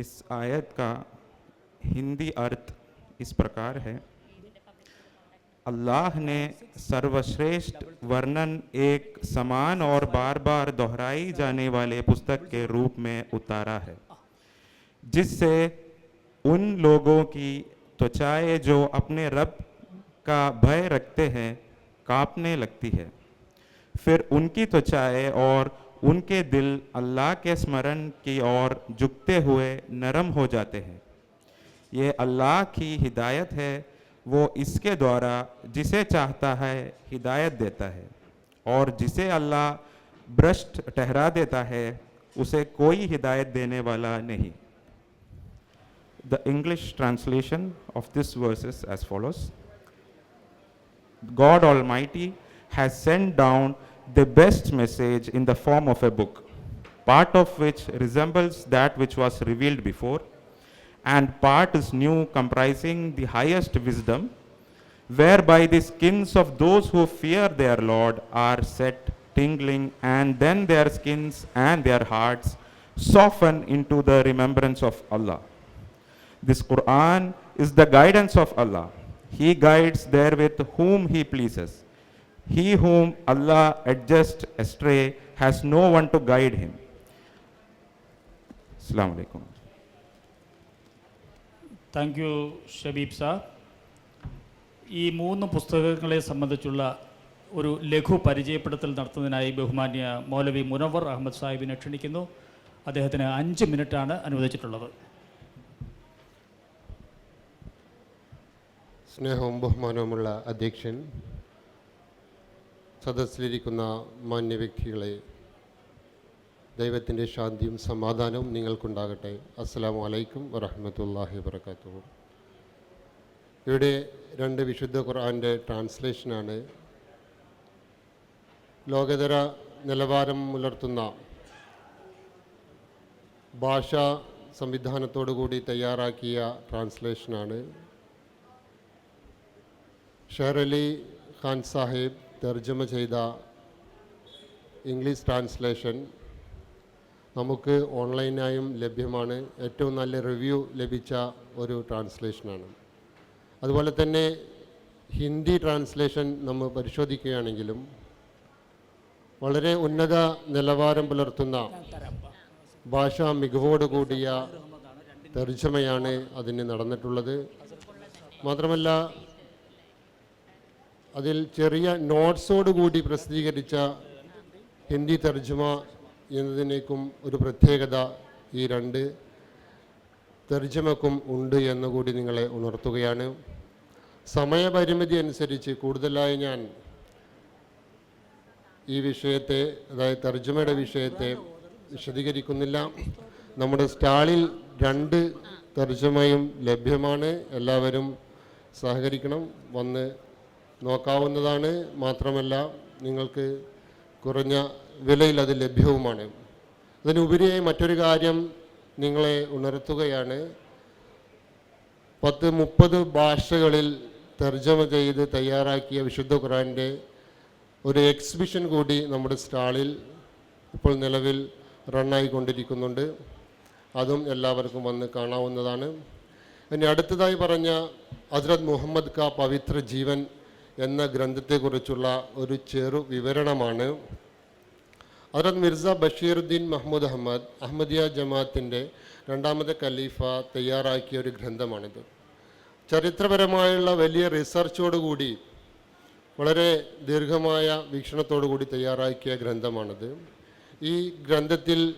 इस आयत का हिंदी अर्थ इस प्रकार है। अल्लाह ने सर्वश्रेष्ठ वर्णन एक समान और बार बार दोहराई जाने वाले पुस्तक के रूप में उतारा है, जिससे उन लोगों की त्वचाएँ जो अपने रब का भय रखते हैं, कांपने लगती है। फिर उनकी त्वचाएँ और उनके दिल अल्लाह के स्मरण की ओर झुकते हुए नरम हो जाते हैं। ये अल्लाह की हिदायत है, वो इसके द्वारा जिसे चाहता है हिदायत देता है और जिसे अल्लाह भ्रष्ट ठहरा देता है, उसे कोई हिदायत देने वाला नहीं। The English translation of this verse is as follows. God Almighty has sent down the best message in the form of a book, part of which resembles that which was revealed before, and part is new, comprising the highest wisdom, whereby the skins of those who fear their Lord are set tingling, and then their skins and their hearts soften into the remembrance of Allah. This Quran is the guidance of Allah. He guides therewith whom He pleases. He whom Allah adjusts astray has no one to guide him. Assalamu alaikum. Thank you Shabeeb sir ഈ മൂന്ന് പുസ്തകങ്ങളെ സംബന്ധിച്ചുള്ള ഒരു ലഘു പരിചയപ്പെടുത്തൽ നടത്തുന്നതിനായി ബഹുമാന്യ മൗലവി മുനവർ അഹമ്മദ് സാഹിബിനെ ക്ഷണിക്കുന്നു അദ്ദേഹത്തിന് അഞ്ച് മിനിറ്റാണ് അനുവദിച്ചിട്ടുള്ളത് സ്നേഹവും ബഹുമാനവുമുള്ള അധ്യക്ഷൻ സദസ്സിലിരിക്കുന്ന മാന്യ വ്യക്തികളെ ദൈവത്തിന്റെ ശാന്തിയും സമാധാനവും നിങ്ങൾക്കുണ്ടാകട്ടെ. അസ്സലാമു അലൈക്കും വറഹമത്തല്ലാഹി വർക്കാത്തു ഇവിടെ രണ്ട് വിശുദ്ധ ഖുർആന്റെ ട്രാൻസ്ലേഷനാണ്. ലോകതര നിലവാരം പുലർത്തുന്ന ഭാഷാ സംവിധാനത്തോടു കൂടി തയ്യാറാക്കിയ ട്രാൻസ്ലേഷനാണ്. അലി ഖാൻ സാഹിബ് തർജമ ചെയ്ത ഇംഗ്ലീഷ് ട്രാൻസ്ലേഷൻ നമുക്ക് ഓൺലൈനായും ലഭ്യമാണ്. ഏറ്റവും നല്ല റിവ്യൂ ലഭിച്ച ഒരു ട്രാൻസ്ലേഷനാണ്. അതുപോലെ തന്നെ ഹിന്ദി ട്രാൻസ്ലേഷൻ നമ്മൾ പരിശോധിക്കുകയാണെങ്കിലും വളരെ ഉന്നത നിലവാരം പുലർത്തുന്ന ഭാഷാ മികവോട് കൂടിയ തർജമയാണ് അതിന് നടന്നിട്ടുള്ളത്. മാത്രമല്ല അതിൽ ചെറിയ നോട്ട്സോട് കൂടി പ്രസിദ്ധീകരിച്ച ഹിന്ദി തർജമ എന്നതിനേക്കും ഒരു പ്രത്യേകത ഈ രണ്ട് തർജമക്കും ഉണ്ട് എന്ന് കൂടി നിങ്ങളെ ഉണർത്തുകയാണ്. സമയപരിമിതി അനുസരിച്ച് കൂടുതലായി ഞാൻ ഈ വിഷയത്തെ അതായത് തർജമയുടെ വിഷയത്തെ വിശദീകരിക്കുന്നില്ല. നമ്മുടെ സ്റ്റാളിൽ രണ്ട് തർജമയും ലഭ്യമാണ്. എല്ലാവരും സഹകരിക്കണം. വന്ന് നോക്കാവുന്നതാണ്. മാത്രമല്ല നിങ്ങൾക്ക് കുറഞ്ഞ വിലയിൽ അത് ലഭ്യവുമാണ്. അതിനുപരിയായി മറ്റൊരു കാര്യം നിങ്ങളെ ഉണർത്തുകയാണ്. പത്ത് മുപ്പത് ഭാഷകളിൽ തർജമ ചെയ്ത് തയ്യാറാക്കിയ വിശുദ്ധ ഖുറാന്റെ ഒരു എക്സിബിഷൻ കൂടി നമ്മുടെ സ്റ്റാളിൽ ഇപ്പോൾ നിലവിൽ റണ്ണായിക്കൊണ്ടിരിക്കുന്നുണ്ട്. അതും എല്ലാവർക്കും വന്ന് കാണാവുന്നതാണ്. ഇനി അടുത്തതായി പറഞ്ഞ ഹജ്രത് മുഹമ്മദ് ക പവിത്ര ജീവൻ എന്ന ഗ്രന്ഥത്തെക്കുറിച്ചുള്ള ഒരു ചെറു വിവരണമാണ്. ഹസ്രത് മിർസ ബഷീറുദ്ദീൻ മഹ്മൂദ് അഹമ്മദ് അഹമ്മദിയ ജമാഅത്തിന്റെ രണ്ടാമത്തെ ഖലീഫ തയ്യാറാക്കിയ ഒരു ഗ്രന്ഥമാണിത്. ചരിത്രപരമായുള്ള വലിയ റിസർച്ചോടുകൂടി വളരെ ദീർഘമായ വീക്ഷണത്തോടു കൂടി തയ്യാറാക്കിയ ഗ്രന്ഥമാണിത്. ഈ ഗ്രന്ഥത്തിൽ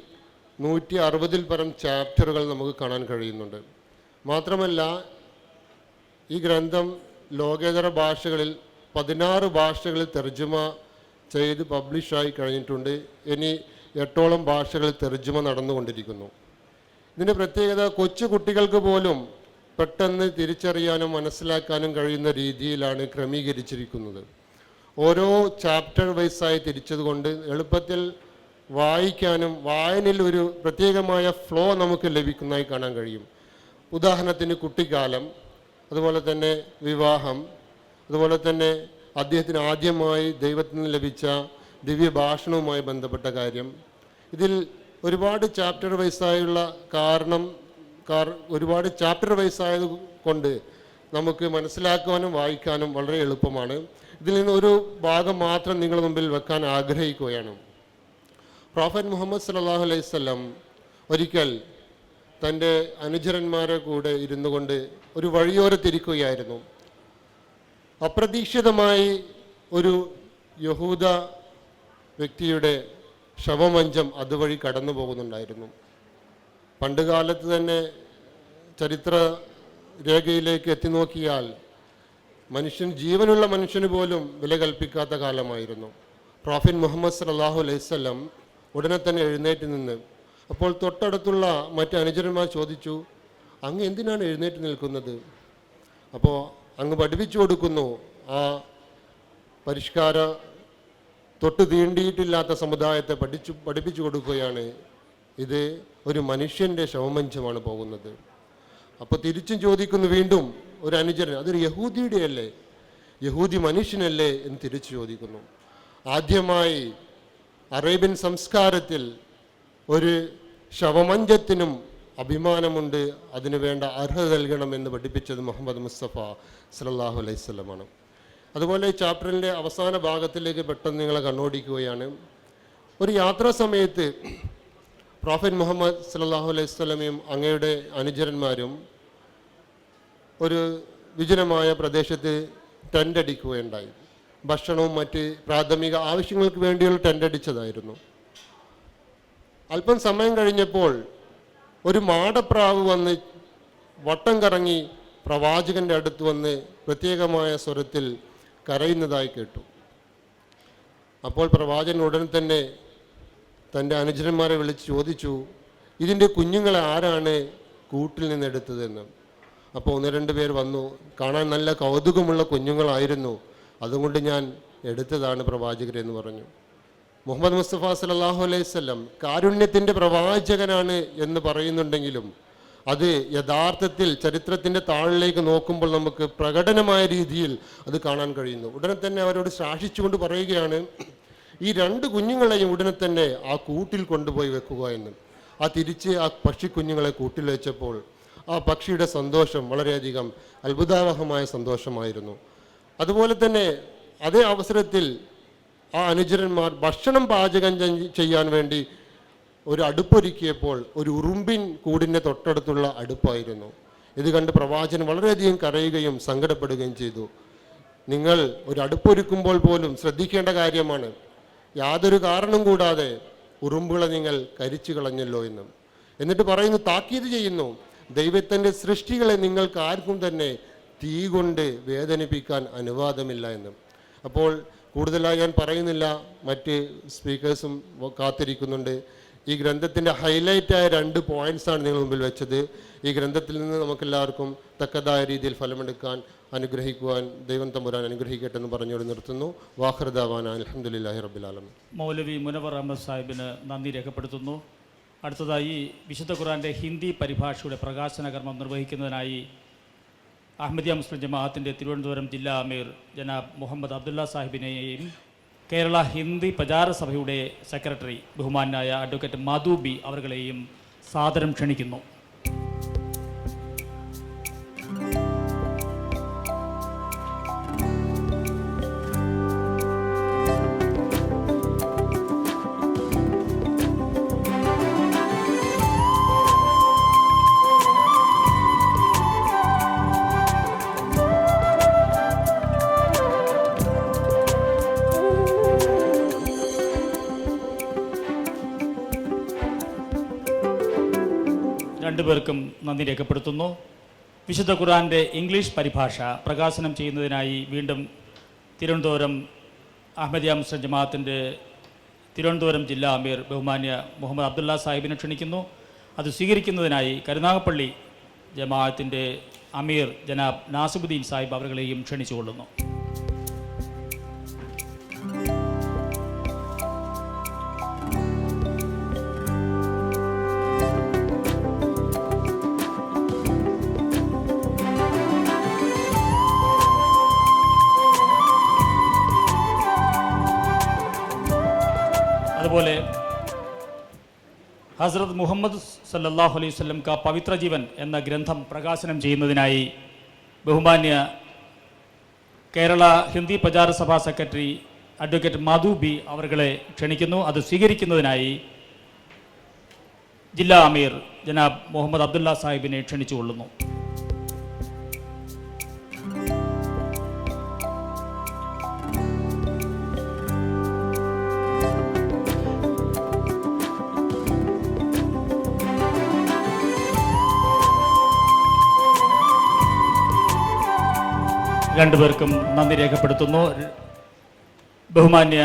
നൂറ്റി അറുപതിൽ പരം ചാപ്റ്ററുകൾ നമുക്ക് കാണാൻ കഴിയുന്നുണ്ട്. മാത്രമല്ല ഈ ഗ്രന്ഥം ലോകേതര ഭാഷകളിൽ പതിനാറ് ഭാഷകളിൽ തർജമ ചെയ്ത് പബ്ലിഷായി കഴിഞ്ഞിട്ടുണ്ട്. ഇനി എട്ടോളം ഭാഷകളിൽ തർജമ നടന്നുകൊണ്ടിരിക്കുന്നു. ഇതിന്റെ പ്രത്യേകത കൊച്ചു കുട്ടികൾക്ക് പോലും പെട്ടെന്ന് തിരിച്ചറിയാനും മനസ്സിലാക്കാനും കഴിയുന്ന രീതിയിലാണ് ക്രമീകരിച്ചിരിക്കുന്നത്. ഓരോ ചാപ്റ്റർ വൈസായി തിരിച്ചതുകൊണ്ട് എളുപ്പത്തിൽ വായിക്കാനും വായനയിൽ ഒരു പ്രത്യേകമായ ഫ്ലോ നമുക്ക് ലഭിക്കുന്നതായി കാണാൻ കഴിയും. ഉദാഹരണത്തിന് കുട്ടിക്കാലം. അതുപോലെ തന്നെ വിവാഹം അതുപോലെ തന്നെ അദ്ദേഹത്തിന് ആദ്യമായി ദൈവത്തിൽ നിന്ന് ലഭിച്ച ദിവ്യഭാഷണവുമായി ബന്ധപ്പെട്ട കാര്യം. ഇതിൽ ഒരുപാട് ചാപ്റ്റർ വൈസായുള്ള കാരണം ഒരുപാട് ചാപ്റ്റർ വൈസ് ആയത് കൊണ്ട് നമുക്ക് മനസ്സിലാക്കുവാനും വായിക്കാനും വളരെ എളുപ്പമാണ്. ഇതിൽ നിന്ന് ഒരു ഭാഗം മാത്രം നിങ്ങളുടെ മുമ്പിൽ വെക്കാൻ ആഗ്രഹിക്കുകയാണ്. പ്രോഫറ്റ് മുഹമ്മദ് സല്ലല്ലാഹു അലൈഹി വസല്ലം ഒരിക്കൽ തന്റെ അനുചരന്മാരെ കൂടെ ഇരുന്നു കൊണ്ട് ഒരു വഴിയോരത്തിരിക്കുകയായിരുന്നു അപ്രതീക്ഷിതമായി ഒരു യഹൂദ വ്യക്തിയുടെ ശവമഞ്ചം അതുവഴി കടന്നു പോകുന്നുണ്ടായിരുന്നു. പണ്ടുകാലത്ത് തന്നെ ചരിത്ര രേഖയിലേക്ക് എത്തി നോക്കിയാൽ മനുഷ്യൻ ജീവനുള്ള മനുഷ്യന് പോലും വില കൽപ്പിക്കാത്ത കാലമായിരുന്നു. പ്രോഫിൻ മുഹമ്മദ് സലാഹു അലൈവല്ലം ഉടനെ തന്നെ എഴുന്നേറ്റ് നിന്ന് അപ്പോൾ തൊട്ടടുത്തുള്ള മറ്റ് അനുചരന്മാർ ചോദിച്ചു അങ്ങ് എന്തിനാണ് എഴുന്നേറ്റ് നിൽക്കുന്നത്? അപ്പോൾ അങ്ങ് പഠിപ്പിച്ചു കൊടുക്കുന്നു. ആ പരിഷ്കാര തൊട്ട് തീണ്ടിയിട്ടില്ലാത്ത സമുദായത്തെ പഠിച്ചു പഠിപ്പിച്ചു കൊടുക്കുകയാണ്. ഇത് ഒരു മനുഷ്യന്റെ ശവമഞ്ചമാണ് പോകുന്നത്. അപ്പോൾ തിരിച്ചും ചോദിക്കുന്നു വീണ്ടും ഒരു അനുചരൻ അതൊരു യഹൂദിയുടെ അല്ലേ? യഹൂദി മനുഷ്യനല്ലേ? എന്ന് തിരിച്ചു ചോദിക്കുന്നു. ആദ്യമായി അറേബ്യൻ സംസ്കാരത്തിൽ ഒരു ശവമഞ്ചത്തിനും അഭിമാനമുണ്ട്. അതിനു വേണ്ട അർഹത നൽകണമെന്ന് പഠിപ്പിച്ചത് മുഹമ്മദ് മുസ്തഫ സല്ലല്ലാഹു അലൈഹി സ്വലമാണ് അതുപോലെ ചാപ്റ്ററിന്റെ അവസാന ഭാഗത്തിലേക്ക് പെട്ടെന്ന് നിങ്ങളെ കണ്ണോടിക്കുകയാണ്. ഒരു യാത്രാ സമയത്ത് പ്രോഫറ്റ് മുഹമ്മദ് സല്ലല്ലാഹു അലൈഹി സ്വലമയും അങ്ങയുടെ അനുചരന്മാരും ഒരു വിജനമായ പ്രദേശത്ത് ടെന്റ് അടിക്കുകയുണ്ടായി. ഭക്ഷണവും മറ്റ് പ്രാഥമിക ആവശ്യങ്ങൾക്ക് വേണ്ടിയുള്ള ടെന്റ് അടിച്ചതായിരുന്നു. അല്പം സമയം കഴിഞ്ഞപ്പോൾ ഒരു മാടപ്രാവ് വന്ന് വട്ടം കറങ്ങി പ്രവാചകന്റെ അടുത്ത് വന്ന് പ്രത്യേകമായ സ്വരത്തിൽ കരയുന്നതായി കേട്ടു. അപ്പോൾ പ്രവാചകൻ ഉടൻ തന്നെ തന്റെ അനുജന്മാരെ വിളിച്ച് ചോദിച്ചു ഇതിന്റെ കുഞ്ഞുങ്ങളെ ആരാണ് കൂട്ടിൽ നിന്ന് എടുത്തതെന്ന്? അപ്പോൾ ഒന്ന് രണ്ട് പേർ വന്നു കാണാൻ നല്ല കൗതുകമുള്ള കുഞ്ഞുങ്ങളായിരുന്നു. അതുകൊണ്ട് ഞാൻ എടുത്തതാണ് പ്രവാചകരെന്ന് പറഞ്ഞു. മുഹമ്മദ് മുസ്തഫ സലാഹു അലൈഹി വസല്ലം കാരുണ്യത്തിന്റെ പ്രവാചകനാണ് എന്ന് പറയുന്നുണ്ടെങ്കിലും അത് യഥാർത്ഥത്തിൽ ചരിത്രത്തിന്റെ താളിലേക്ക് നോക്കുമ്പോൾ നമുക്ക് പ്രകടനമായ രീതിയിൽ അത് കാണാൻ കഴിയുന്നു. ഉടനെ തന്നെ അവരോട് ശാസിച്ചുകൊണ്ട് പറയുകയാണ് ഈ രണ്ട് കുഞ്ഞുങ്ങളെയും ഉടനെ തന്നെ ആ കൂട്ടിൽ കൊണ്ടുപോയി വെക്കുക എന്ന്. ആ തിരിച്ച് ആ പക്ഷിക്കുഞ്ഞുങ്ങളെ കൂട്ടിൽ വെച്ചപ്പോൾ ആ പക്ഷിയുടെ സന്തോഷം വളരെയധികം അത്ഭുതാവഹമായ സന്തോഷമായിരുന്നു. അതുപോലെ തന്നെ അതേ അവസരത്തിൽ ആ അനുചരന്മാർ ഭക്ഷണം പാചകം ചെയ്യാൻ വേണ്ടി ഒരു അടുപ്പൊരുക്കിയപ്പോൾ ഒരു ഉറുമ്പിൻ കൂടിന്റെ തൊട്ടടുത്തുള്ള അടുപ്പായിരുന്നു. ഇത് കണ്ട് പ്രവാചകൻ വളരെയധികം കരയുകയും സങ്കടപ്പെടുകയും ചെയ്തു. നിങ്ങൾ ഒരു അടുപ്പൊരുക്കുമ്പോൾ പോലും ശ്രദ്ധിക്കേണ്ട കാര്യമാണ്. യാതൊരു കാരണം കൂടാതെ ഉറുമ്പുകളെ നിങ്ങൾ കരിച്ചു കളഞ്ഞല്ലോ എന്നും. എന്നിട്ട് പറയുന്നു താക്കീത് ചെയ്യുന്നു. ദൈവത്തിന്റെ സൃഷ്ടികളെ നിങ്ങൾക്ക് ആർക്കും തന്നെ തീ കൊണ്ട് വേദനിപ്പിക്കാൻ അനുവാദമില്ല എന്നും. അപ്പോൾ കൂടുതലായി ഞാൻ പറയുന്നില്ല. മറ്റ് സ്പീക്കേഴ്സും കാത്തിരിക്കുന്നുണ്ട്. ഈ ഗ്രന്ഥത്തിന്റെ ഹൈലൈറ്റായ രണ്ട് പോയിന്റ്സാണ് നിങ്ങൾ മുമ്പിൽ വെച്ചത്. ഈ ഗ്രന്ഥത്തിൽ നിന്ന് നമുക്കെല്ലാവർക്കും തക്കതായ രീതിയിൽ ഫലമെടുക്കാൻ അനുഗ്രഹിക്കുവാൻ ദൈവം തമ്പുരാൻ അനുഗ്രഹിക്കട്ടെ എന്ന് പറഞ്ഞുകൊണ്ട് നിർത്തുന്നു. വാഹൃദാവാൻ അലഹമുല്ലാഹി റബിലാലം മൗലവി മുനവർ അഹമ്മദ് സാഹിബിന് നന്ദി രേഖപ്പെടുത്തുന്നു. അടുത്തതായി വിശുദ്ധ ഖുറാന്റെ ഹിന്ദി പരിഭാഷയുടെ പ്രകാശന കർമ്മം നിർവഹിക്കുന്നതിനായി അഹമ്മദിയ മുസ്ലിം ജമാഅത്തിന്റെ തിരുവനന്തപുരം ജില്ലാ അമീർ ജനാബ് മുഹമ്മദ് അബ്ദുള്ള സാഹിബിനെയും കേരള ഹിന്ദി പ്രചാര സഭയുടെ സെക്രട്ടറി ബഹുമാനായ അഡ്വക്കേറ്റ് മധു ബി അവരുകളെയും സാദരം ക്ഷണിക്കുന്നു. രേഖപ്പെടുത്തുന്നു. വിശുദ്ധ ഖുറാന്റെ ഇംഗ്ലീഷ് പരിഭാഷ പ്രകാശനം ചെയ്യുന്നതിനായി വീണ്ടും തിരുവനന്തപുരം അഹമ്മദിയ മുസ്ലിം ജമാഅത്തിന്റെ തിരുവനന്തപുരം ജില്ലാ അമീർ ബഹുമാന്യ മുഹമ്മദ് അബ്ദുള്ള സാഹിബിനെ ക്ഷണിക്കുന്നു. അത് സ്വീകരിക്കുന്നതിനായി കരുനാഗപ്പള്ളി ജമാഅത്തിന്റെ അമീർ ജനാബ് നാസിബുദ്ദീൻ സാഹിബ് അവരുകളെയും ക്ഷണിച്ചുകൊള്ളുന്നു. ഹസ്രത്ത് മുഹമ്മദ് സല്ലാഹു അലൈഹി വസല്ലം ക പവിത്ര ജീവൻ എന്ന ഗ്രന്ഥം പ്രകാശനം ചെയ്യുന്നതിനായി ബഹുമാന്യ Kerala Hindi Prachar Sabha secretary advocate Madhu B അവർകളെ ക്ഷണിക്കുന്നു. അത് സ്വീകരിക്കുന്നതിനായി ജില്ലാ അമീർ ജനാബ് മുഹമ്മദ് അബ്ദുള്ള സാഹിബിനെ ക്ഷണിച്ചുകൊള്ളുന്നു. രണ്ടുപേർക്കും നന്ദി രേഖപ്പെടുത്തുന്നു. ബഹുമാന്യ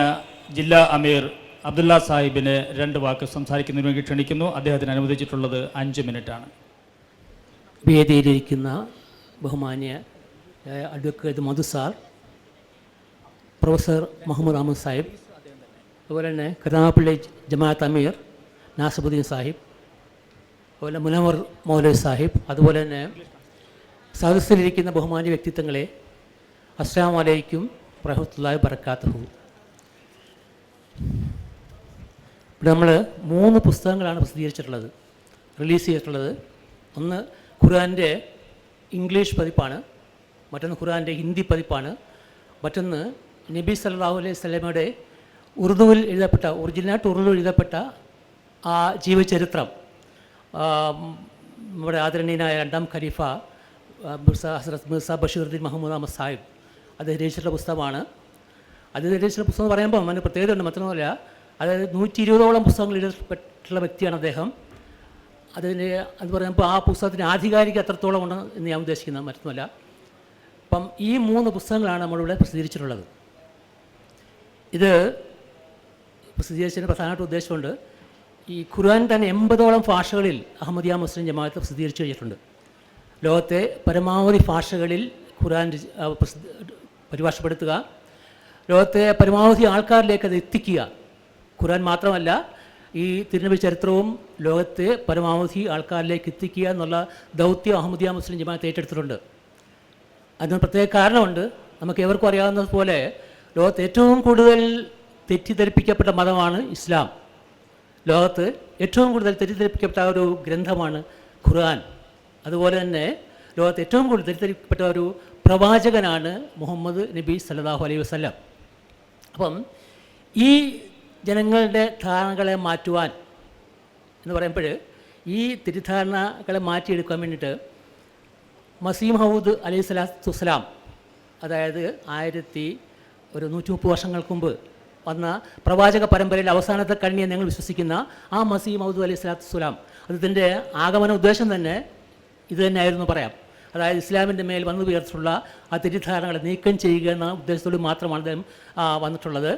ജില്ലാ അമീർ അബ്ദുല്ല സാഹിബിനെ രണ്ട് വാക്ക് സംസാരിക്കുന്നതിന് വേണ്ടി ക്ഷണിക്കുന്നു. അദ്ദേഹത്തിന് അനുവദിച്ചിട്ടുള്ളത് അഞ്ച് മിനിറ്റാണ്. വേദിയിലിരിക്കുന്ന ബഹുമാന്യ advocate Madhu sir professor Muhammad Ahammad Sahib അതുപോലെ തന്നെ കരുനാഗപ്പള്ളി ജമാഅത്ത് അമീർ നാസബുദ്ദീൻ സാഹിബ് അതുപോലെ മുനവർ മൗലവി സാഹിബ് അതുപോലെ തന്നെ സദസ്സിലിരിക്കുന്ന ബഹുമാന്യ വ്യക്തിത്വങ്ങളെ അസ്സാം വലൈക്കും വറഹമത്തുള്ളാഹി ബർക്കാത്തുഹു ഇവിടെ നമ്മൾ മൂന്ന് പുസ്തകങ്ങളാണ് പ്രസിദ്ധീകരിച്ചിട്ടുള്ളത് റിലീസ് ചെയ്തിട്ടുള്ളത്. ഒന്ന് ഖുർആന്റെ ഇംഗ്ലീഷ് പതിപ്പാണ് മറ്റൊന്ന് ഖുർആന്റെ ഹിന്ദി പതിപ്പാണ് മറ്റൊന്ന് നബി സല്ലാഹു അലൈഹി സ്വലമയുടെ ഉറുദുവിൽ എഴുതപ്പെട്ട ഒറിജിനലായിട്ട് ഉറുദുവിൽ എഴുതപ്പെട്ട ആ ജീവചരിത്രം. നമ്മുടെ ആദരണീയനായ രണ്ടാം ഖലീഫ മിർസ ഹസ്രത് മിർസ ബഷീറുദ്ദീൻ മുഹമ്മദ് അഹമ്മദ് സാഹിബ്. അദ്ദേഹം രചിച്ചിട്ടുള്ള പുസ്തകമാണ്. അത് രചിച്ചിട്ടുള്ള പുസ്തകം എന്ന് പറയുമ്പോൾ അതിന് പ്രത്യേകത ഉണ്ട് മറ്റൊന്നുമല്ല. അതായത് നൂറ്റി ഇരുപതോളം പുസ്തകങ്ങൾ എഴുതപ്പെട്ടുള്ള വ്യക്തിയാണ് അദ്ദേഹം. അതിന് അത് പറയുമ്പോൾ ആ പുസ്തകത്തിന് ആധികാരിക എത്രത്തോളം ഉണ്ട് എന്ന് ഞാൻ ഉദ്ദേശിക്കുന്നത് മറ്റൊന്നുമല്ല. അപ്പം ഈ മൂന്ന് പുസ്തകങ്ങളാണ് നമ്മളിവിടെ പ്രസിദ്ധീകരിച്ചിട്ടുള്ളത്. ഇത് പ്രസിദ്ധീകരിച്ചതിന് പ്രധാനമായിട്ട് ഉദ്ദേശമുണ്ട്. ഈ ഖുർആൻ തന്നെ എൺപതോളം ഭാഷകളിൽ അഹമ്മദിയ മുസ്ലിം ജമാഅത്ത് പ്രസിദ്ധീകരിച്ചു കഴിഞ്ഞിട്ടുണ്ട്. ലോകത്തെ പരമാവധി ഭാഷകളിൽ ഖുർആൻ പരിഭാഷപ്പെടുത്തുക. ലോകത്തെ പരമാവധി ആൾക്കാരിലേക്ക് അത് എത്തിക്കുക. ഖുർആൻ മാത്രമല്ല ഈ തിരുനബി ചരിത്രവും ലോകത്തെ പരമാവധി ആൾക്കാരിലേക്ക് എത്തിക്കുക എന്നുള്ള ദൗത്യം അഹമ്മദിയ മുസ്ലിം ജമാഅത്ത് ഏറ്റെടുത്തിട്ടുണ്ട്. അതിന് പ്രത്യേക കാരണമുണ്ട്. നമുക്ക് എവർക്കും അറിയാവുന്നതുപോലെ ലോകത്ത് ഏറ്റവും കൂടുതൽ തെറ്റിദ്ധരിപ്പിക്കപ്പെട്ട മതമാണ് ഇസ്ലാം. ലോകത്ത് ഏറ്റവും കൂടുതൽ തെറ്റിദ്ധരിപ്പിക്കപ്പെട്ട ഒരു ഗ്രന്ഥമാണ് ഖുർആൻ. അതുപോലെ തന്നെ ലോകത്ത് ഏറ്റവും കൂടുതൽ തെറ്റിദ്ധരിക്കപ്പെട്ട ഒരു പ്രവാചകനാണ് മുഹമ്മദ് നബി സല്ലല്ലാഹു അലൈഹി വസ്ലം അപ്പം ഈ ജനങ്ങളുടെ ധാരണകളെ മാറ്റുവാൻ എന്ന് പറയുമ്പോൾ ഈ തിരിധാരണകളെ മാറ്റിയെടുക്കാൻ വേണ്ടിയിട്ട് മസീം ഹൗദ് അലൈഹി സ്വലാത്തു വസ്സലാം അതായത് ആയിരത്തി ഒരു നൂറ്റി മുപ്പത് വർഷങ്ങൾക്ക് മുമ്പ് വന്ന പ്രവാചക പരമ്പരയിൽ അവസാനത്തെ കണ്ണി എന്ന് ഞങ്ങൾ വിശ്വസിക്കുന്ന ആ മസീം മൗദ് അലൈഹി സ്വലാത്തു വസ്സലാം. ആഗമന ഉദ്ദേശം തന്നെ ഇത് തന്നെയായിരുന്നു പറയാം. അതായത് ഇസ്ലാമിന്റെ മേൽ വന്നു ഉയർത്തിട്ടുള്ള ആ തെറ്റിദ്ധാരണകളെ നീക്കം ചെയ്യുക എന്ന ഉദ്ദേശത്തോട് മാത്രമാണ് അദ്ദേഹം വന്നിട്ടുള്ളത്.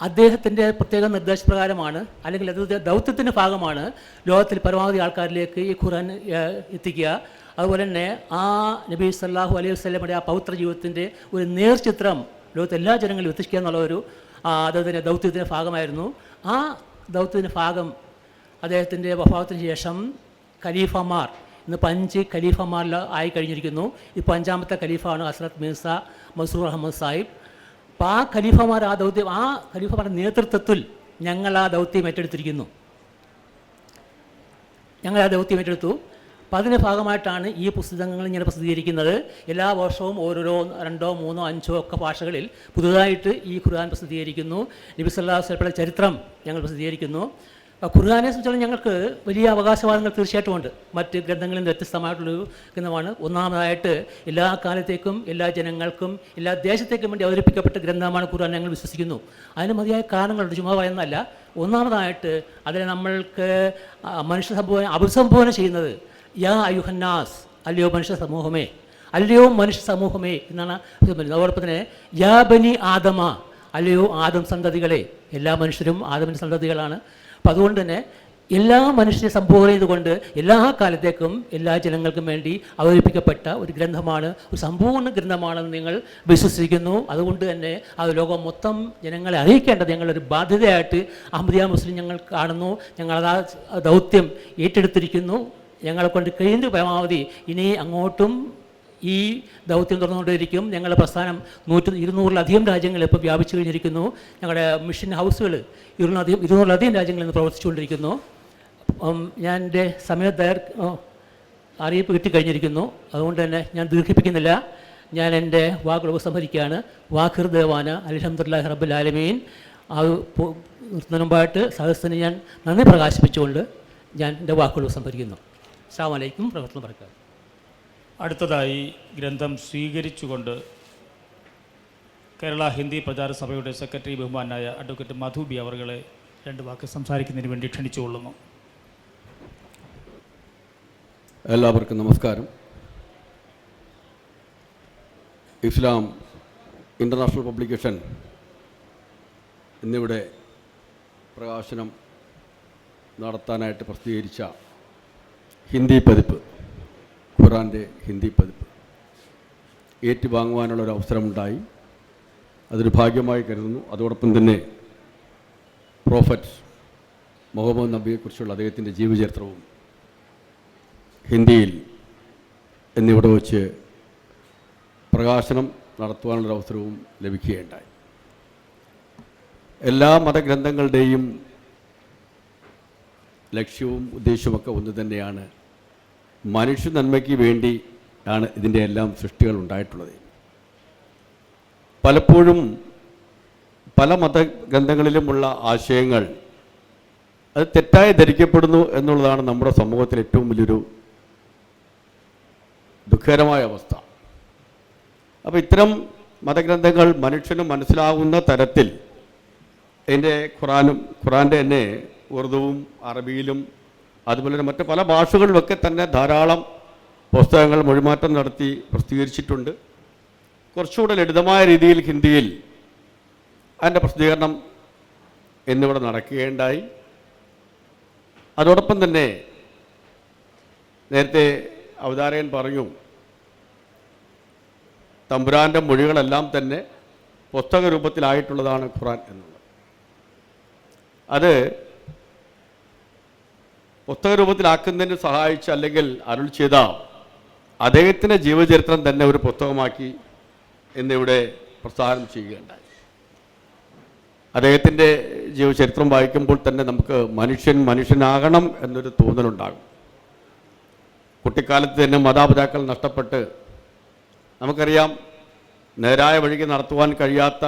അദ്ദേഹത്തിന്റെ പ്രത്യേക നിർദ്ദേശപ്രകാരമാണ് അല്ലെങ്കിൽ അത് ദൗത്യത്തിന്റെ ഭാഗമാണ് ലോകത്തിൽ പരമാവധി ആൾക്കാരിലേക്ക് ഈ ഖുർആൻ എത്തിക്കുക. അതുപോലെ തന്നെ ആ നബി സല്ലാഹു അലൈഹി വസ്ലമയുടെ ആ പൗത്ര ജീവിതത്തിന്റെ ഒരു നേർചിത്രം ലോകത്തെ എല്ലാ ജനങ്ങളിലും എത്തിക്കുക എന്നുള്ള ഒരു അദ്ദേഹത്തിന്റെ ദൗത്യത്തിന്റെ ഭാഗമായിരുന്നു. ആ ദൗത്യത്തിന്റെ ഭാഗം അദ്ദേഹത്തിന്റെ വഫാത്തിന് ശേഷം ഖലീഫമാർ ഇന്ന് പഞ്ച് ഖലീഫമാരിൽ ആയി കഴിഞ്ഞിരിക്കുന്നു. ഈ പഞ്ചാമത്തെ ഖലീഫാണ് ഹസ്രത് മിർസ മസൂർ അഹമ്മദ് സാഹിബ്. അപ്പോൾ ആ ഖലീഫമാർ ആ ദൗത്യം ആ ഖലീഫമാരുടെ നേതൃത്വത്തിൽ ഞങ്ങൾ ആ ദൗത്യം ഏറ്റെടുത്തിരിക്കുന്നു. ഞങ്ങൾ ആ ദൗത്യം ഏറ്റെടുത്തു. അപ്പോൾ അതിന്റെ ഭാഗമായിട്ടാണ് ഈ പുസ്തകങ്ങൾ ഇങ്ങനെ പ്രസിദ്ധീകരിക്കുന്നത്. എല്ലാ വർഷവും ഓരോരോ രണ്ടോ മൂന്നോ അഞ്ചോ ഒക്കെ ഭാഷകളിൽ പുതുതായിട്ട് ഈ ഖുർആൻ പ്രസിദ്ധീകരിക്കുന്നു. നബി സല്ലാഹു വസ്ലപ്പയുടെ ചരിത്രം ഞങ്ങൾ പ്രസിദ്ധീകരിക്കുന്നു. അപ്പോൾ ഖുർആനെ സംബന്ധിച്ചാൽ ഞങ്ങൾക്ക് വലിയ അവകാശവാദങ്ങൾ തീർച്ചയായിട്ടും ഉണ്ട് മറ്റ് ഗ്രന്ഥങ്ങളിൽ നിന്ന് വ്യത്യസ്തമായിട്ടുള്ളൊരു ഗ്രന്ഥമാണ്. ഒന്നാമതായിട്ട് എല്ലാ കാലത്തേക്കും എല്ലാ ജനങ്ങൾക്കും എല്ലാ ദേശത്തേക്കും വേണ്ടി അവതരിപ്പിക്കപ്പെട്ട ഗ്രന്ഥമാണ് ഖുർആൻ ഞങ്ങൾ വിശ്വസിക്കുന്നു. അതിന് മതിയായ കാരണങ്ങളുണ്ട്. ചുമ്മാ പറയുന്നതല്ല. ഒന്നാമതായിട്ട് അതിനെ നമ്മൾക്ക് മനുഷ്യ സംഭവന അഭിസംബോധന ചെയ്യുന്നത് യാ അയുഹന്നാസ് അല്ലയോ മനുഷ്യ സമൂഹമേ അല്ലയോ മനുഷ്യ സമൂഹമേ എന്നാണ് അതോടൊപ്പം തന്നെ യാ ബനി ആദമ അല്ലയോ ആദം സന്തതികളെ. എല്ലാ മനുഷ്യരും ആദമിന്റെ സന്തതികളാണ്. അപ്പം അതുകൊണ്ട് തന്നെ എല്ലാ മനുഷ്യരെ സംബോധന ചെയ്തുകൊണ്ട് എല്ലാ കാലത്തേക്കും എല്ലാ ജനങ്ങൾക്കും വേണ്ടി അവതരിപ്പിക്കപ്പെട്ട ഒരു ഗ്രന്ഥമാണ് ഒരു സമ്പൂർണ ഗ്രന്ഥമാണെന്ന് നിങ്ങൾ വിശ്വസിക്കുന്നു. അതുകൊണ്ട് തന്നെ അത് ലോകം മൊത്തം ജനങ്ങളെ അറിയിക്കേണ്ടത് ഞങ്ങളൊരു ബാധ്യതയായിട്ട് അഹമ്മദിയ മുസ്ലിം ഞങ്ങൾ കാണുന്നു. ഞങ്ങളത് ആ ദൗത്യം ഏറ്റെടുത്തിരിക്കുന്നു. ഞങ്ങളെ കൊണ്ട് കഴിയുന്ന പരമാവധി ഇനി അങ്ങോട്ടും ഈ ദൗത്യം തുറന്നുകൊണ്ടിരിക്കും ഞങ്ങളുടെ പ്രസ്ഥാനം നൂറ്റി ഇരുന്നൂറിലധികം രാജ്യങ്ങൾ ഇപ്പോൾ വ്യാപിച്ചു കഴിഞ്ഞിരിക്കുന്നു. ഞങ്ങളുടെ മിഷൻ ഹൗസുകൾ ഇരുന്നൂറിലധികം ഇരുന്നൂറിലധികം രാജ്യങ്ങളിൽ നിന്ന് പ്രവർത്തിച്ചുകൊണ്ടിരിക്കുന്നു. ഞാൻ എന്റെ സമയ ദൈർ അറിയിപ്പ് കിട്ടിക്കഴിഞ്ഞിരിക്കുന്നു. അതുകൊണ്ട് തന്നെ ഞാൻ ദീർഘിപ്പിക്കുന്നില്ല. ഞാൻ എന്റെ വാക്കുകൾ ഉപസംഹരിക്കുകയാണ്. വാഖിർ ദേവാന അലഹമുല്ലാഹി റബ്ബുൽ ആലമീൻ. അത് മുമ്പായിട്ട് സദസ്സിന് ഞാൻ നന്ദി പ്രകാശിപ്പിച്ചുകൊണ്ട് ഞാൻ എന്റെ വാക്കുകൾ ഉപസംഹരിക്കുന്നു. അസ്സാം വലൈക്കും പ്രവർത്തനം പറക്കാം അടുത്തതായി ഗ്രന്ഥം സ്വീകരിച്ചുകൊണ്ട് കേരള ഹിന്ദി പ്രചാര സഭയുടെ സെക്രട്ടറി ബഹുമാനായ അഡ്വക്കേറ്റ് മധുബി അവർകളെ രണ്ട് വാക്ക് സംസാരിക്കുന്നതിന് വേണ്ടി ക്ഷണിച്ചുകൊള്ളുന്നു എല്ലാവർക്കും നമസ്കാരം. ഇസ്ലാം ഇന്റർനാഷണൽ പബ്ലിക്കേഷൻ എന്നിവിടെ പ്രകാശനം നടത്താനായിട്ട് പ്രസിദ്ധീകരിച്ച ഹിന്ദി പതിപ്പ്. ഖുറാന്റെ ഹിന്ദി പതിപ്പ്. ഏറ്റുവാങ്ങുവാനുള്ള ഒരു അവസരമുണ്ടായി. അതൊരു ഭാഗ്യമായി കരുതുന്നു. അതോടൊപ്പം തന്നെ പ്രോഫറ്റ് മുഹമ്മദ് നബിയെക്കുറിച്ചുള്ള അദ്ദേഹത്തിന്റെ ജീവചരിത്രവും ഹിന്ദിയിൽ എന്നിവിടെ വച്ച് പ്രകാശനം നടത്തുവാനുള്ള അവസരവും ലഭിക്കുകയുണ്ടായി. എല്ലാ മതഗ്രന്ഥങ്ങളുടെയും ലക്ഷ്യവും ഉദ്ദേശവുമൊക്കെ ഒന്ന് തന്നെയാണ് മനുഷ്യ നന്മയ്ക്ക് വേണ്ടി ആണ് ഇതിന്റെ എല്ലാം സൃഷ്ടികൾ ഉണ്ടായിട്ടുള്ളത്. പലപ്പോഴും പല മതഗ്രന്ഥങ്ങളിലുമുള്ള ആശയങ്ങൾ അത് തെറ്റായി ധരിക്കപ്പെടുന്നു എന്നുള്ളതാണ് നമ്മുടെ സമൂഹത്തിൽ ഏറ്റവും വലിയൊരു ദുഃഖകരമായ അവസ്ഥ. അപ്പോൾ ഇത്തരം മതഗ്രന്ഥങ്ങൾ മനുഷ്യന് മനസ്സിലാവുന്ന തരത്തിൽ എന്റെ ഖുറാനും ഖുറാന്റെ തന്നെ ഉറുദുവും അറബിയിലും അതുപോലെ തന്നെ മറ്റ് പല ഭാഷകളിലൊക്കെ തന്നെ ധാരാളം പുസ്തകങ്ങൾ മൊഴിമാറ്റം നടത്തി പ്രസിദ്ധീകരിച്ചിട്ടുണ്ട്. കുറച്ചുകൂടെ ലളിതമായ രീതിയിൽ ഹിന്ദിയിൽ അതിന്റെ പ്രസിദ്ധീകരണം എന്നിവിടെ നടക്കുകയുണ്ടായി. അതോടൊപ്പം തന്നെ നേരത്തെ അവതാരകൻ പറഞ്ഞു തമ്പുരാന്റെ മൊഴികളെല്ലാം തന്നെ പുസ്തക രൂപത്തിലായിട്ടുള്ളതാണ് ഖുറാൻ എന്നുള്ളത്. അത് പുസ്തക രൂപത്തിലാക്കുന്നതിന് സഹായിച്ച അല്ലെങ്കിൽ അരുൾ ചെയ്ത അദ്ദേഹത്തിന്റെ ജീവചരിത്രം തന്നെ ഒരു പുസ്തകമാക്കി എന്നിവിടെ പ്രസാരം ചെയ്യുകയുണ്ടായി. അദ്ദേഹത്തിന്റെ ജീവചരിത്രം വായിക്കുമ്പോൾ തന്നെ നമുക്ക് മനുഷ്യൻ മനുഷ്യനാകണം എന്നൊരു തോന്നലുണ്ടാകും. കുട്ടിക്കാലത്ത് തന്നെ മാതാപിതാക്കൾ നഷ്ടപ്പെട്ട് നമുക്കറിയാം നേരായ വഴിക്ക് നടത്തുവാൻ കഴിയാത്ത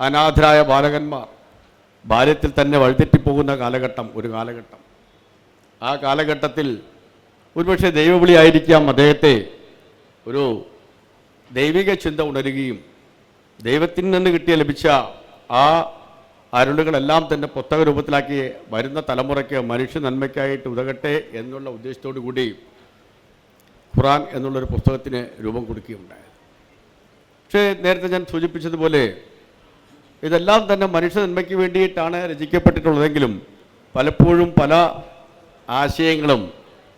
അനാഥരായ ബാലകന്മാർ ബാല്യത്തിൽ തന്നെ വഴിതെറ്റിപ്പോകുന്ന കാലഘട്ടം ഒരു കാലഘട്ടം. ആ കാലഘട്ടത്തിൽ ഒരുപക്ഷെ ദൈവവിളി ആയിരിക്കാം അദ്ദേഹത്തെ ഒരു ദൈവിക ചിന്ത ഉണരുകയും ദൈവത്തിൽ നിന്ന് കിട്ടിയ ലഭിച്ച ആ അരുളുകളെല്ലാം തന്നെ പുസ്തക രൂപത്തിലാക്കി വരുന്ന തലമുറയ്ക്ക് മനുഷ്യ നന്മയ്ക്കായിട്ട് ഉതകട്ടെ എന്നുള്ള ഉദ്ദേശത്തോടു കൂടി ഖുറാൻ എന്നുള്ളൊരു പുസ്തകത്തിന് രൂപം കൊടുക്കുകയുണ്ടായത് പക്ഷേ നേരത്തെ ഞാൻ സൂചിപ്പിച്ചതുപോലെ ഇതെല്ലാം തന്നെ മനുഷ്യ നന്മയ്ക്ക് വേണ്ടിയിട്ടാണ് രചിക്കപ്പെട്ടിട്ടുള്ളതെങ്കിലും പലപ്പോഴും പല ആശയങ്ങളും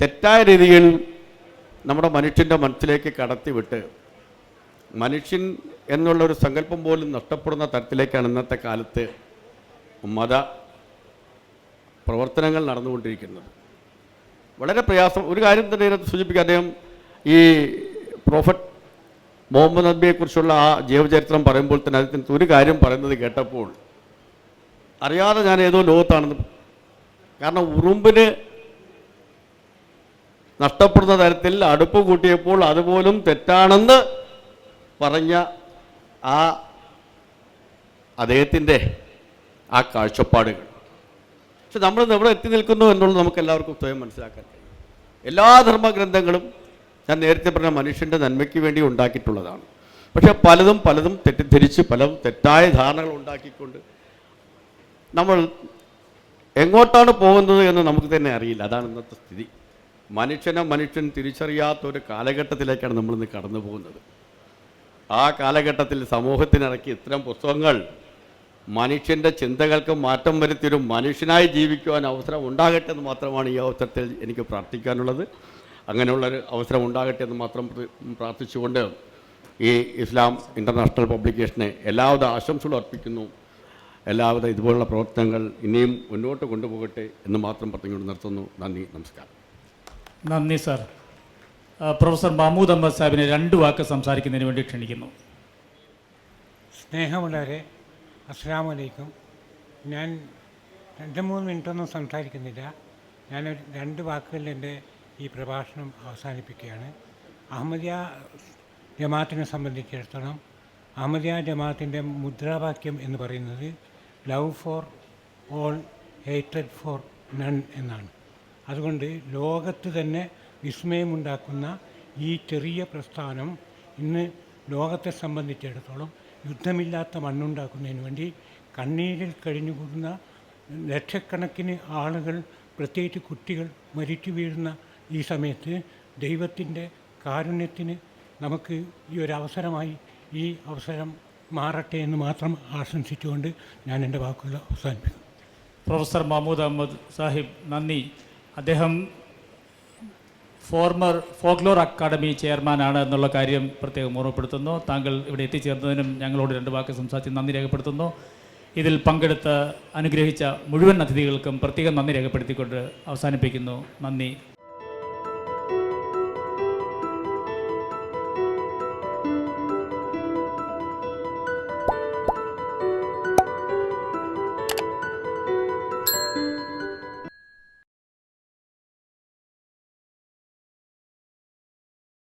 തെറ്റായ രീതിയിൽ നമ്മുടെ മനുഷ്യന്റെ മനസ്സിലേക്ക് കടത്തിവിട്ട് മനുഷ്യൻ എന്നുള്ള ഒരു സങ്കല്പം പോലും നഷ്ടപ്പെടുന്ന തരത്തിലേക്കാണ് ഇന്നത്തെ കാലത്ത് മത പ്രവർത്തനങ്ങൾ നടന്നുകൊണ്ടിരിക്കുന്നത്. വളരെ പ്രയാസം. ഒരു കാര്യം തന്നെ ഇതിനകത്ത് സൂചിപ്പിക്കുക അദ്ദേഹം ഈ പ്രോഫറ്റ് മുഹമ്മദ് നബിയെക്കുറിച്ചുള്ള ആ ജീവചരിത്രം പറയുമ്പോൾ തന്നെ അതിനകത്ത് ഒരു കാര്യം പറയുന്നത് കേട്ടപ്പോൾ അറിയാതെ ഞാൻ ഏതോ ലോകത്താണെന്ന് കാരണം ഉറുമ്പിന് നഷ്ടപ്പെടുന്ന തരത്തിൽ അടുപ്പ് കൂട്ടിയപ്പോൾ അതുപോലും തെറ്റാണെന്ന് പറഞ്ഞ ആ അദ്ദേഹത്തിന്റെ ആ കാഴ്ചപ്പാടുകൾ. പക്ഷെ നമ്മൾ എവിടെ എത്തി നിൽക്കുന്നു എന്നുള്ളത് നമുക്ക് എല്ലാവർക്കും സ്വയം മനസ്സിലാക്കാൻ കഴിയും. എല്ലാ ധർമ്മഗ്രന്ഥങ്ങളും ഞാൻ നേരത്തെ പറഞ്ഞ മനുഷ്യന്റെ നന്മയ്ക്ക് വേണ്ടി ഉണ്ടാക്കിയിട്ടുള്ളതാണ്. പക്ഷെ പലതും പലതും തെറ്റിദ്ധരിച്ച് പലതും തെറ്റായ ധാരണകൾ ഉണ്ടാക്കിക്കൊണ്ട് നമ്മൾ എങ്ങോട്ടാണ് പോകുന്നത് എന്ന് നമുക്ക് തന്നെ അറിയില്ല. അതാണ് ഇന്നത്തെ സ്ഥിതി. മനുഷ്യനെ മനുഷ്യൻ തിരിച്ചറിയാത്ത ഒരു കാലഘട്ടത്തിലേക്കാണ് നമ്മളിന്ന് കടന്നു പോകുന്നത്. ആ കാലഘട്ടത്തിൽ സമൂഹത്തിനിറക്കി ഇത്തരം പുസ്തകങ്ങൾ മനുഷ്യന്റെ ചിന്തകൾക്ക് മാറ്റം വരുത്തിയൊരു മനുഷ്യനായി ജീവിക്കുവാൻ അവസരം ഉണ്ടാകട്ടെ എന്ന് മാത്രമാണ് ഈ അവസരത്തിൽ എനിക്ക് പ്രാർത്ഥിക്കാനുള്ളത്. അങ്ങനെയുള്ളൊരു അവസരം ഉണ്ടാകട്ടെ എന്ന് മാത്രം പ്രാർത്ഥിച്ചുകൊണ്ട് ഈ ഇസ്ലാം ഇന്റർനാഷണൽ പബ്ലിക്കേഷനെ എല്ലാവിധ ആശംസകളും അർപ്പിക്കുന്നു. എല്ലാവിധ ഇതുപോലുള്ള പ്രവർത്തനങ്ങൾ ഇനിയും മുന്നോട്ട് കൊണ്ടുപോകട്ടെ എന്ന് മാത്രം പറഞ്ഞുകൊണ്ട് നിർത്തുന്നു. നന്ദി നമസ്കാരം. നന്ദി സർ. പ്രൊഫസർ മഹമ്മൂദ് അഹമ്മദ് സാഹിബിനെ രണ്ട് വാക്ക് സംസാരിക്കുന്നതിന് വേണ്ടി ക്ഷണിക്കുന്നു. സ്നേഹമുള്ളവരെ അസ്സാം വലൈക്കും ഞാൻ രണ്ട് മൂന്ന് മിനിറ്റൊന്നും സംസാരിക്കുന്നില്ല. ഞാൻ രണ്ട് വാക്കുകളിൽ എന്റെ ഈ പ്രഭാഷണം അവസാനിപ്പിക്കുകയാണ്. അഹമ്മദിയ ജമാഅത്തിനെ സംബന്ധിച്ചിടത്തോളം അഹമ്മദിയ ജമാഅത്തിന്റെ മുദ്രാവാക്യം എന്ന് പറയുന്നത് love for all hated for none എന്നാണ്. അതുകൊണ്ട് ലോകത്ത് തന്നെ വിസ്മയമുണ്ടാക്കുന്ന ഈ ചെറിയ പ്രസ്ഥാനം ഇന്ന് ലോകത്തെ സംബന്ധിച്ചിടത്തോളം യുദ്ധമില്ലാത്ത മണ്ണുണ്ടാക്കുന്നതിന് വേണ്ടി കണ്ണീരിൽ കഴിഞ്ഞുകൂടുന്ന ലക്ഷക്കണക്കിന് ആളുകൾ പ്രത്യേകിച്ച് കുട്ടികൾ മരിച്ചു വീഴുന്ന ഈ സമയത്ത് ദൈവത്തിന്റെ കാരുണ്യത്തിന് നമുക്ക് ഈ ഒരു അവസരമായി ഈ അവസരം മാറട്ടെ എന്ന് മാത്രം ആശംസിച്ചുകൊണ്ട് ഞാൻ എന്റെ വാക്കുകൾ അവസാനിപ്പിക്കുന്നു. പ്രൊഫസർ മഹമ്മൂദ് അഹമ്മദ് സാഹിബ് നന്ദി. അദ്ദേഹം ഫോർമർ ഫോക്ലോർ അക്കാദമി ചെയർമാനാണ് എന്നുള്ള കാര്യം പ്രത്യേകം ഓർമ്മപ്പെടുത്തുന്നു. താങ്കൾ ഇവിടെ എത്തിച്ചേർന്നതിനും ഞങ്ങളോട് രണ്ട് വാക്ക് സംസാരിച്ച് നന്ദി രേഖപ്പെടുത്തുന്നു. ഇതിൽ പങ്കെടുത്ത് അനുഗ്രഹിച്ച മുഴുവൻ അതിഥികൾക്കും പ്രത്യേകം നന്ദി രേഖപ്പെടുത്തിക്കൊണ്ട് അവസാനിപ്പിക്കുന്നു. നന്ദി.